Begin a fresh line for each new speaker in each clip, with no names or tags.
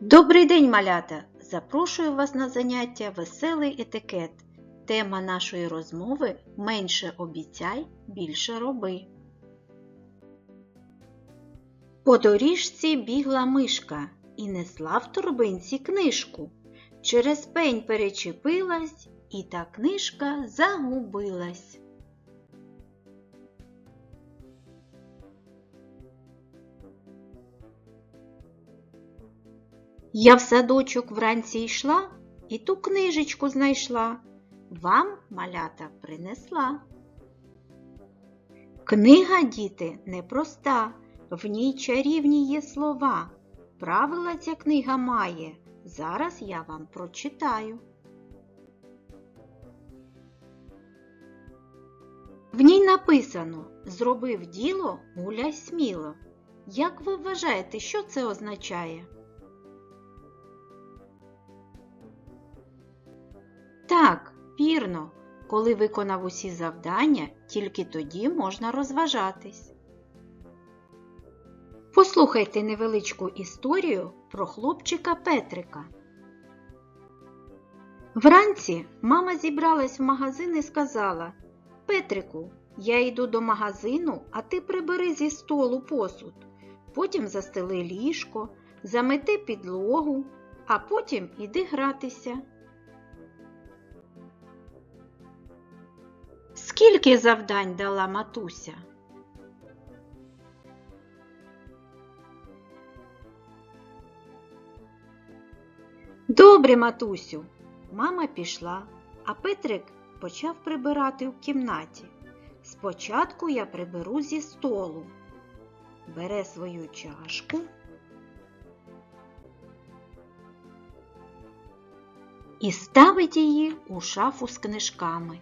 Добрий день, малята! Запрошую вас на заняття Веселий етикет. Тема нашої розмови Менше обіцяй, більше роби. По доріжці бігла мишка і несла в торбинці книжку. Через пень перечепилась, і та книжка загубилась. Я в садочок вранці йшла і ту книжечку знайшла. Вам, малята, принесла. Книга, діти, непроста, в ній чарівні є слова. Правила ця книга має. Зараз я вам прочитаю. В ній написано Зробив діло, гуляй сміло. Як ви вважаєте, що це означає? Так, вірно, коли виконав усі завдання, тільки тоді можна розважатись. Послухайте невеличку історію про хлопчика Петрика. Вранці мама зібралась в магазин і сказала Петрику, я йду до магазину, а ти прибери зі столу посуд. Потім застели ліжко, замети підлогу, а потім іди гратися. Скільки завдань дала матуся? Добре, матусю. Мама пішла, а Петрик почав прибирати в кімнаті. Спочатку я приберу зі столу. Бере свою чашку і ставить її у шафу з книжками.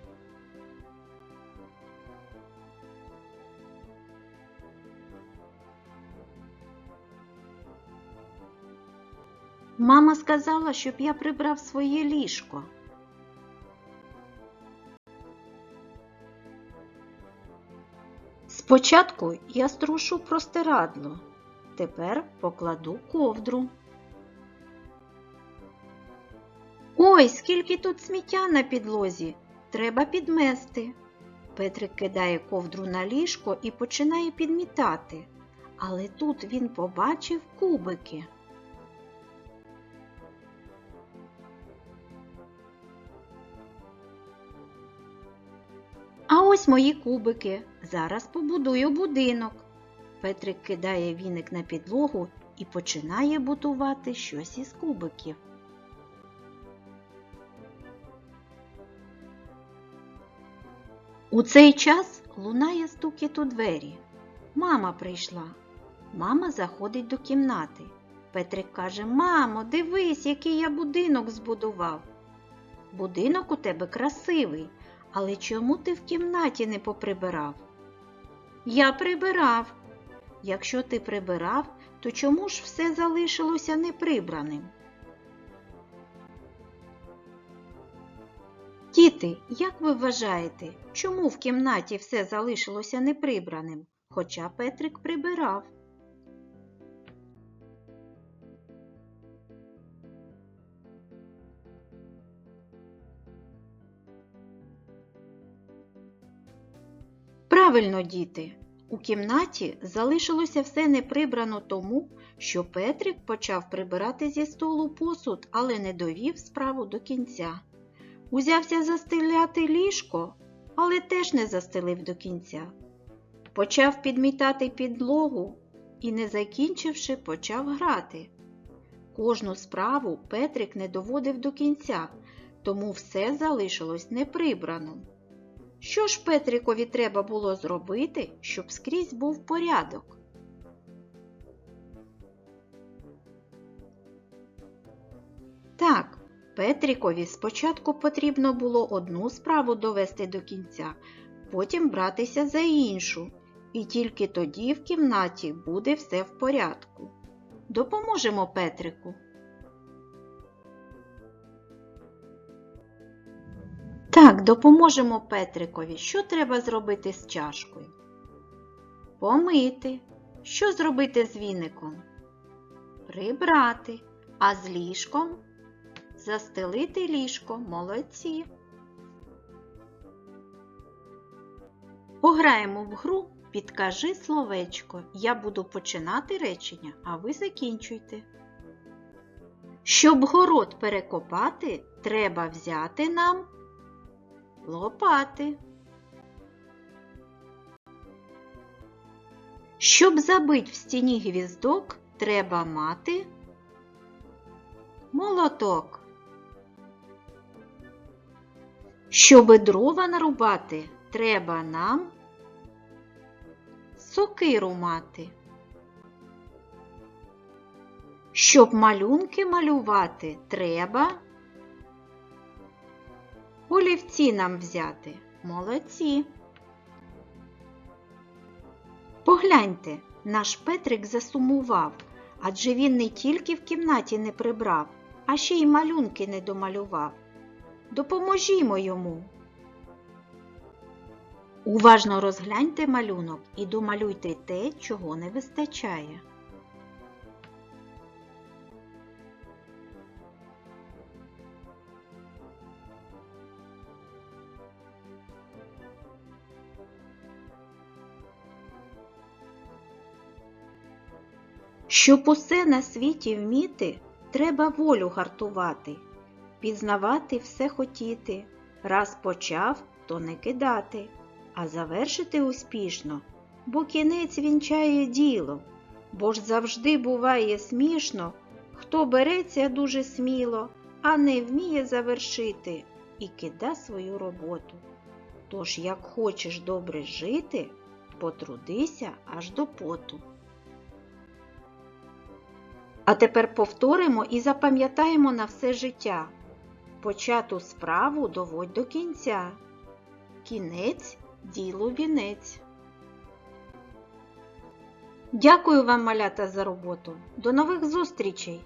Мама сказала, щоб я прибрав своє ліжко. Спочатку я струшу простирадло, тепер покладу ковдру. Ой, скільки тут сміття на підлозі, треба підмести. Петрик кидає ковдру на ліжко і починає підмітати, але тут він побачив кубики. Ось мої кубики. Зараз побудую будинок. Петрик кидає віник на підлогу і починає будувати щось із кубиків. У цей час лунає стукіт у двері. Мама прийшла. Мама заходить до кімнати. Петрик каже: Мамо, дивись, який я будинок збудував. Будинок у тебе красивий. Але чому ти в кімнаті не поприбирав? Я прибирав. Якщо ти прибирав, то чому ж все залишилося неприбраним? Діти, як ви вважаєте, чому в кімнаті все залишилося неприбраним, хоча Петрик прибирав? Правильно, діти, у кімнаті залишилося все неприбрано тому, що Петрик почав прибирати зі столу посуд, але не довів справу до кінця. Узявся застеляти ліжко, але теж не застелив до кінця. Почав підмітати підлогу і, не закінчивши, почав грати. Кожну справу Петрик не доводив до кінця, тому все залишилось неприбрано. Що ж Петрикові треба було зробити, щоб скрізь був порядок? Так, Петрікові спочатку потрібно було одну справу довести до кінця, потім братися за іншу, і тільки тоді в кімнаті буде все в порядку. Допоможемо Петрику. Допоможемо Петрикові. Що треба зробити з чашкою? Помити. Що зробити з віником? Прибрати. А з ліжком застелити ліжко. Молодці. Пограємо в гру Підкажи словечко. Я буду починати речення, а ви закінчуйте. Щоб город перекопати, треба взяти нам лопати. Щоб забить в стіні гвіздок, треба мати молоток. Щоби дрова нарубати, треба нам сокиру мати. Щоб малюнки малювати, треба олівці нам взяти. Молодці. Погляньте, наш Петрик засумував, адже він не тільки в кімнаті не прибрав, а ще й малюнки не домалював. Допоможімо йому. Уважно розгляньте малюнок і домалюйте те, чого не вистачає. Щоб усе на світі вміти, треба волю гартувати, пізнавати все хотіти, раз почав, то не кидати, а завершити успішно, бо кінець вінчає діло, бо ж завжди буває смішно, хто береться дуже сміло, а не вміє завершити і кида свою роботу. Тож, як хочеш добре жити, потрудися аж до поту. А тепер повторимо і запам'ятаємо на все життя. Почату справу доводь до кінця. Кінець ділу вінець. Дякую вам, малята, за роботу. До нових зустрічей!